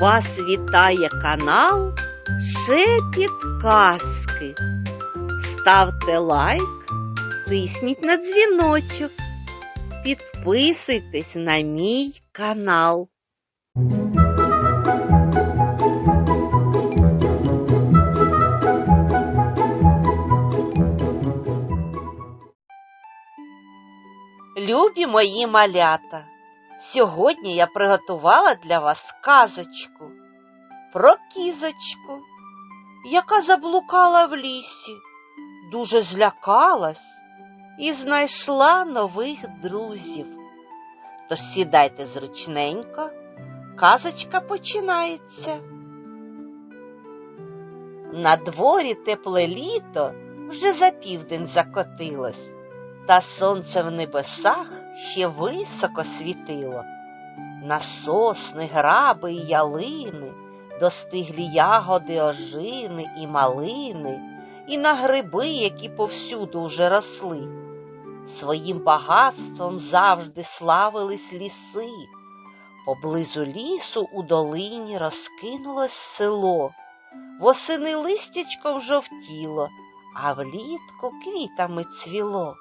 Вас вітає канал Шепіт Казки. Ставте лайк, тисніть на дзвіночок, підписуйтесь на мій канал. Любі мої малята, сьогодні я приготувала для вас казочку про кізочку, яка заблукала в лісі, дуже злякалась і знайшла нових друзів. Тож сідайте зручненько, казочка починається. На дворі тепле літо вже за південь закотилось та сонце в небесах ще високо світило. На сосни, граби й ялини, достиглі ягоди ожини і малини, і на гриби, які повсюду вже росли. Своїм багатством завжди славились ліси. Поблизу лісу у долині розкинулось село, восени листячком жовтіло, а влітку квітами цвіло.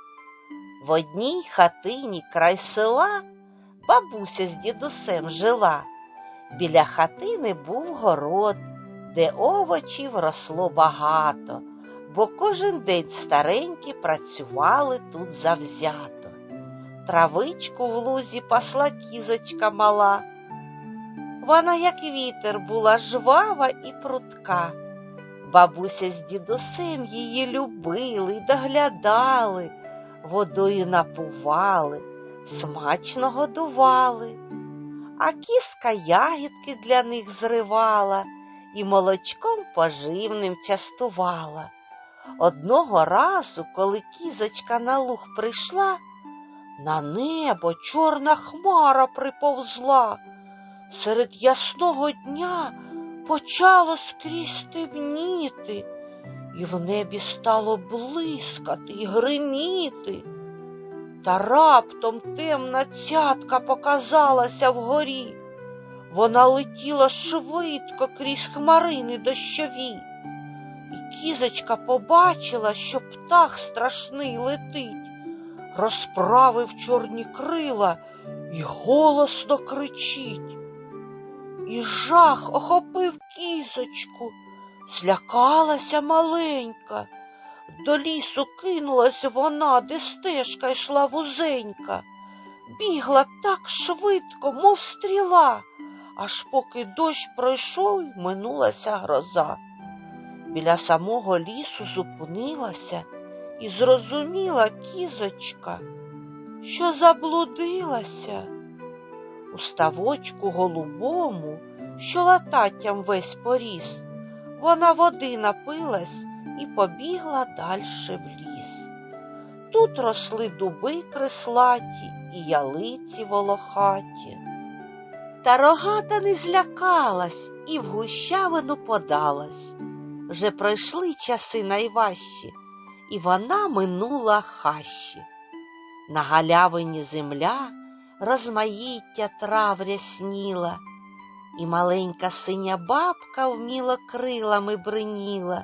В одній хатині край села бабуся з дідусем жила. Біля хатини був город, де овочів росло багато, бо кожен день старенькі працювали тут завзято. Травичку в лузі пасла кізочка мала. Вона, як вітер, була жвава і прутка. Бабуся з дідусем її любили й доглядали водою напували, смачно годували, а кіска ягідки для них зривала і молочком поживним частувала. Одного разу, коли кізочка на луг прийшла, на небо чорна хмара приповзла. Серед ясного дня почало скрізь темніти і в небі стало блискати й гриміти. Та раптом темна цятка показалася вгорі. Вона летіла швидко крізь хмарини дощові. І кізочка побачила, що птах страшний летить, розправив чорні крила і голосно кричить. І жах охопив кізочку. Злякалася маленька. До лісу кинулась вона, де стежка йшла вузенька. Бігла так швидко, мов стріла, аж поки дощ пройшов минулася гроза. Біля самого лісу зупинилася і зрозуміла кізочка, що заблудилася. У ставочку голубому, що лататтям весь поріс, вона води напилась і побігла дальше в ліс. Тут росли дуби креслаті і ялиці волохаті. Та рогата не злякалась і в гущавину подалась. Вже пройшли часи найважчі, і вона минула хащі. На галявині земля розмаїття трав рясніла, і маленька синя бабка вміло крилами бриніла.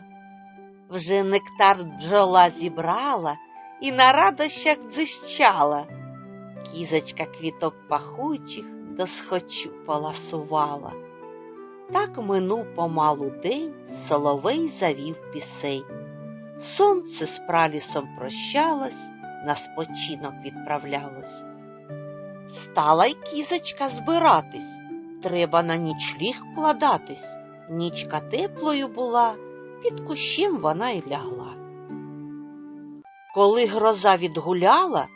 Вже нектар бджола зібрала і на радощах дзищала. Кізочка квіток пахучих до схочу поласувала. Так минув помалу день, соловей завів пісень. Сонце з пралісом прощалось, на спочинок відправлялось. Стала й кізочка збиратись, треба на нічліг вкладатись. Нічка теплою була, під кущем вона й лягла. Коли гроза відгуляла,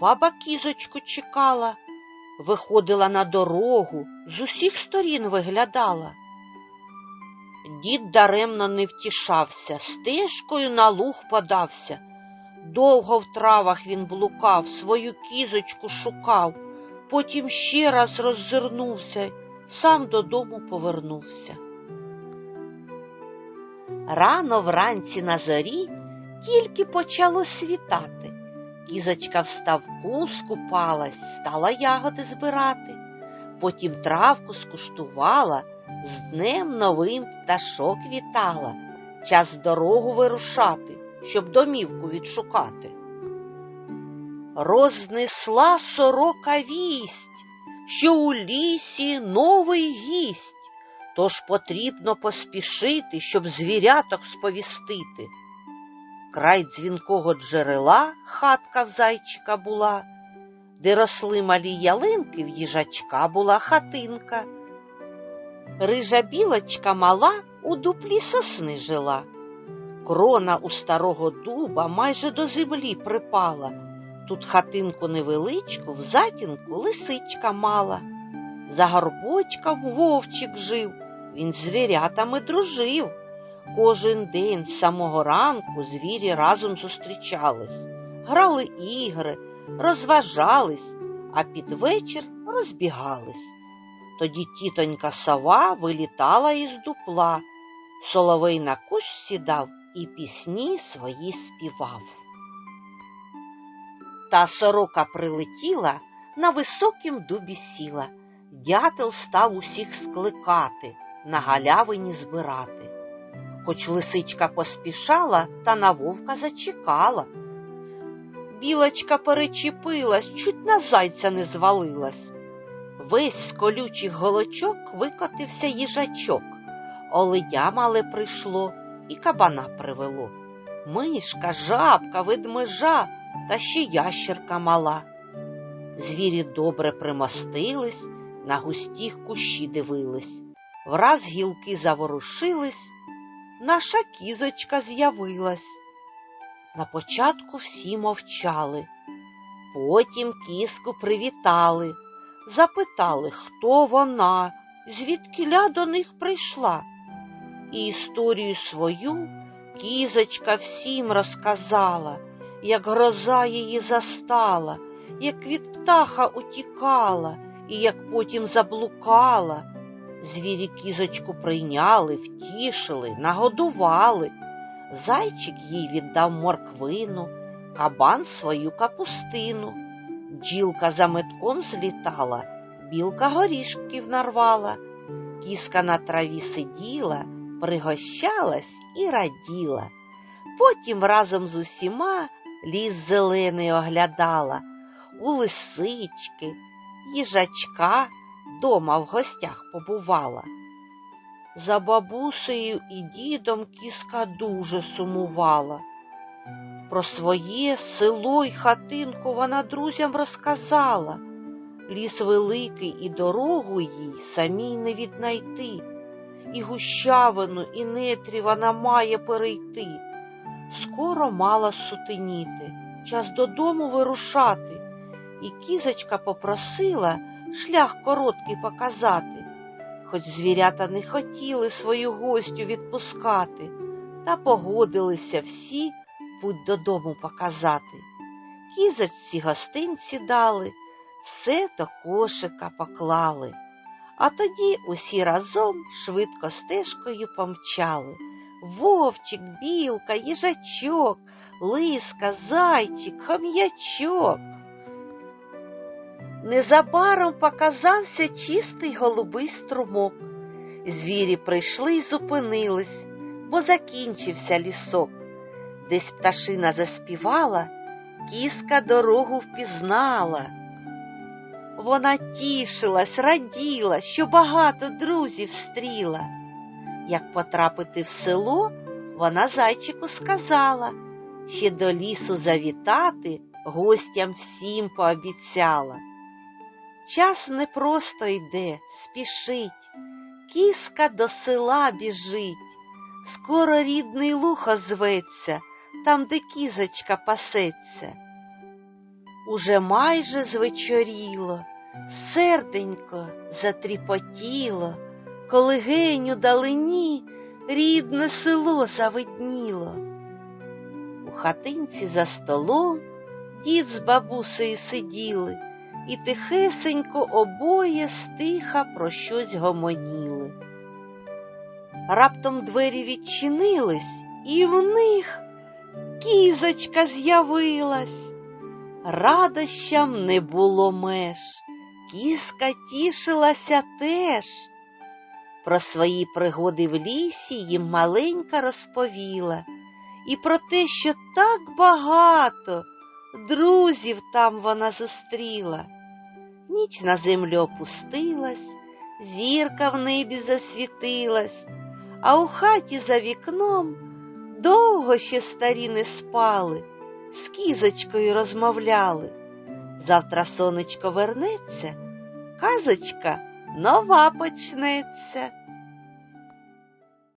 баба кізочку чекала, виходила на дорогу, з усіх сторін виглядала. Дід даремно не втішався, стежкою на луг подався. Довго в травах він блукав, свою кізочку шукав, потім ще раз роззирнувся, сам додому повернувся. Рано вранці на зорі тільки почало світати. Кізочка в ставку скупалась, стала ягоди збирати. потім травку скуштувала, з днем новим пташок вітала, час дорогу вирушати, щоб домівку відшукати. Рознесла сорока вість, що у лісі новий гість, тож потрібно поспішити, щоб звіряток сповістити. Край дзвінкого джерела хатка в зайчика була, де росли малі ялинки, в їжачка була хатинка. Рижа білочка мала у дуплі сосни жила. Крона у старого дуба майже до землі припала. Тут хатинку невеличку в затінку лисичка мала. За горбочком вовчик жив, він з звірятами дружив. Кожен день з самого ранку звірі разом зустрічались, грали ігри, розважались, а під вечір розбігались. Тоді тітонька сова вилітала із дупла, соловей на кущ сідав і пісні свої співав. Та сорока прилетіла, на високім дубі сіла. Дятел став усіх скликати, на галявині збирати. Хоч лисичка поспішала, та на вовка зачекала. Білочка перечепилась, чуть на зайця не звалилась. Весь з колючих голочок викотився їжачок. Оледя мале прийшло і кабана привело. Мишка, жабка, ведмежа та ще ящерка мала. Звірі добре примостились, на густі кущі дивились. Враз гілки заворушились, наша кізочка з'явилась. На початку всі мовчали, потім кіску привітали, запитали, хто вона, звідкиля до них прийшла. І історію свою кізочка всім розказала, як гроза її застала, як від птаха утікала, і як потім заблукала. Звірі кізочку прийняли, втішили, нагодували. Зайчик їй віддав морквину, кабан свою капустину. Джілка за метком злітала, білка горішків нарвала. Кіска на траві сиділа, пригощалась і раділа. Потім разом з усіма ліс зелений оглядала, у лисички, їжачка дома в гостях побувала. За бабусею і дідом кіска дуже сумувала. Про своє село й хатинку вона друзям розказала. Ліс великий і дорогу їй самій не віднайти, і гущавину, і нетрі вона має перейти. Скоро мала сутеніти, час додому вирушати, і кізочка попросила шлях короткий показати, хоч звірята не хотіли свою гостю відпускати, та погодилися всі путь додому показати. Кізочці гостинці дали, все до кошика поклали, а тоді усі разом швидко стежкою помчали. Вовчик, білка, їжачок, лиска, зайчик, хом'ячок. Незабаром показався чистий голубий струмок. Звірі прийшли й зупинились, бо закінчився лісок. Десь пташина заспівала, кіска дорогу впізнала. Вона тішилась, раділа, що багато друзів стріла. Як потрапити в село, вона зайчику сказала, ще до лісу завітати гостям всім пообіцяла. Час не просто йде, спішить, кіска до села біжить, скоро рідний луг озветься, там, де кізочка пасеться. Уже майже звечоріло, серденько затріпотіло, коли гень у далині рідне село завидніло. У хатинці за столом дід з бабусею сиділи і тихесенько обоє стиха про щось гомоніли. Раптом двері відчинились, і в них кізочка з'явилась. Радощам не було меж. Кіска тішилася теж. Про свої пригоди в лісі їм маленька розповіла, і про те, що так багато друзів там вона зустріла. Ніч на землю опустилась, зірка в небі засвітилась, а у хаті за вікном довго ще старі не спали, з кізочкою розмовляли. Завтра сонечко вернеться, казочка нова почнеться.